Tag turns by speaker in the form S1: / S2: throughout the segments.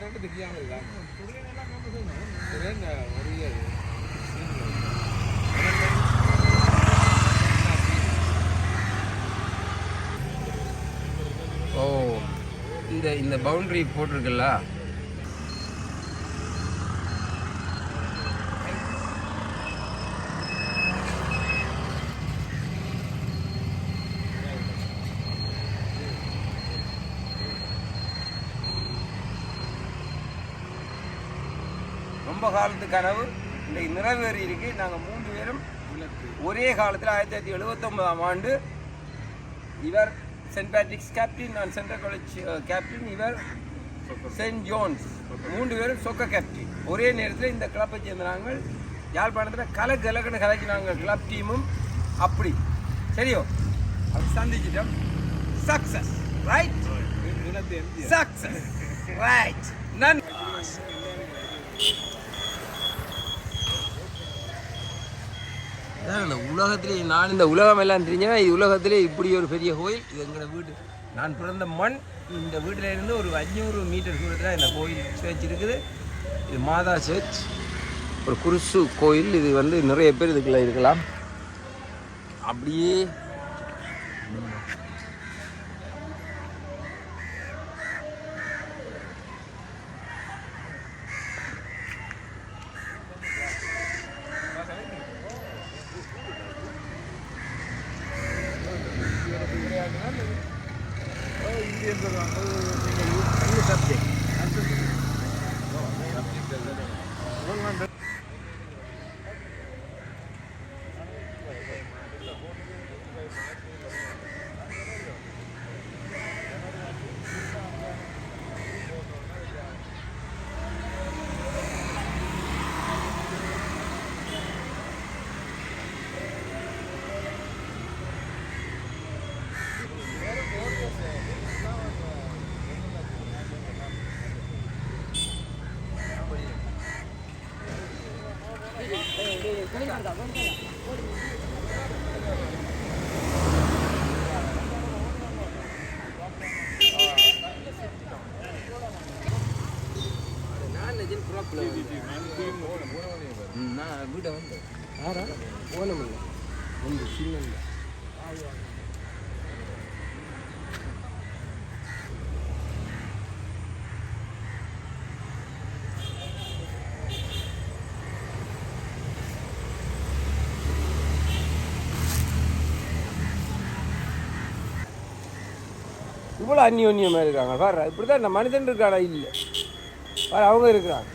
S1: யார்கிட்ட தெரியாம
S2: ஓ இந்த இந்த பவுண்டரி போட்டிருக்குல்ல ரொம்ப காலத்து கனவு. இன்றைக்கு நிறைவேறி இருக்கு நாங்கள் மூன்று பேரும் ஒரே காலத்தில் ஆயிரத்தி தொள்ளாயிரத்தி எழுபத்தொன்பதாம் ஆண்டு இவர் சென்ட் பேட்ரிக்ஸ் கேப்டன் நான் சென்ட்ரல் காலேஜ் கேப்டன் இவர் சென்ட் ஜோன்ஸ். மூன்று பேரும் சொக்க கேப்டன் ஒரே நேரத்தில் இந்த கிளப்பை சேர்ந்த நாங்கள் யாழ்ப்பாணத்தில் கல கலக்கன்னு கலக்கினாங்க கிளப் டீமும் அப்படி. சரியோ? அப்படி சந்திச்சிட்டோம்.
S1: Success right.
S2: சக்சஸ் ரைட் நன் அதான் இந்த உலகத்திலே நான் இந்த உலகம் எல்லாம் தெரிஞ்சேன்னா இது உலகத்திலே இப்படி ஒரு பெரிய கோயில். இது எங்களோட வீடு. நான் பிறந்த மண் இந்த வீட்டில் இருந்து ஒரு அஞ்சூறு மீட்டர் தூரத்தில் இந்த கோயில் சர்ச் இருக்குது. இது மாதா சேர்ச் ஒரு குருசு கோயில். இது வந்து நிறைய பேர் இதுக்குள்ள இருக்கலாம். அப்படியே
S1: இந்தியன் சொல்லுவாங்க நீங்கள் சப்ஜெக்ட்
S2: வீட்டை வந்து ஆறா போனமில்ல ಒಂದು சின்ன இவ்வளோ அந்யோன்யமாக இருக்காங்க. பாரு இப்படி தான் இந்த மனிதன் இருக்காடா? இல்லை. பார் அவங்க இருக்கிறாங்க.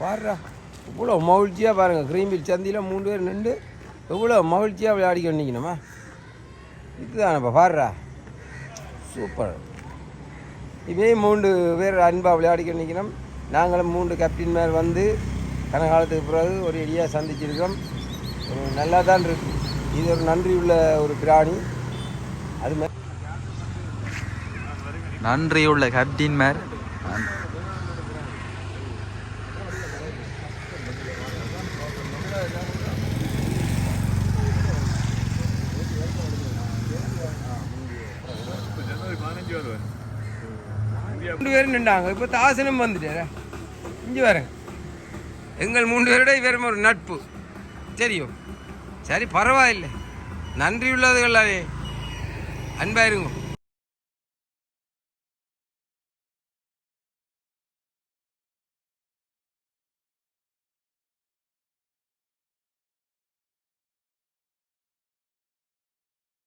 S2: பாருடா இவ்வளோ மகிழ்ச்சியாக பாருங்கள் கிரீம்பில் சந்தியில் மூணு பேர் நின்று எவ்வளோ மகிழ்ச்சியாக விளையாடிக்க நிற்கணுமா இதுதானப்பா பாருடா. சூப்பர். இதே மூன்று பேர் அன்பாக விளையாடிக்க நிற்கிறோம் நாங்களும் மூன்று கேப்டன் மேல் வந்து கனகாலத்துக்கு பிறகு ஒரு இடியாக சந்திச்சிருக்கோம் ஒரு நல்லா தான் இருக்கு. இது ஒரு நன்றி உள்ள ஒரு பிராணி. அது மாதிரி
S3: நன்றியுள்ள
S1: கேப்டின் மேர்.
S2: மூன்று பேரும் நின்றாங்க. இப்போ தாசனும் வந்துட்டார? இங்கே வரேன் எங்கள் மூன்று பேரோட இவரும் ஒரு நட்பு. தெரியும். சரி பரவாயில்லை. நன்றி உள்ளதுகளாவே அன்பாயிருங்க.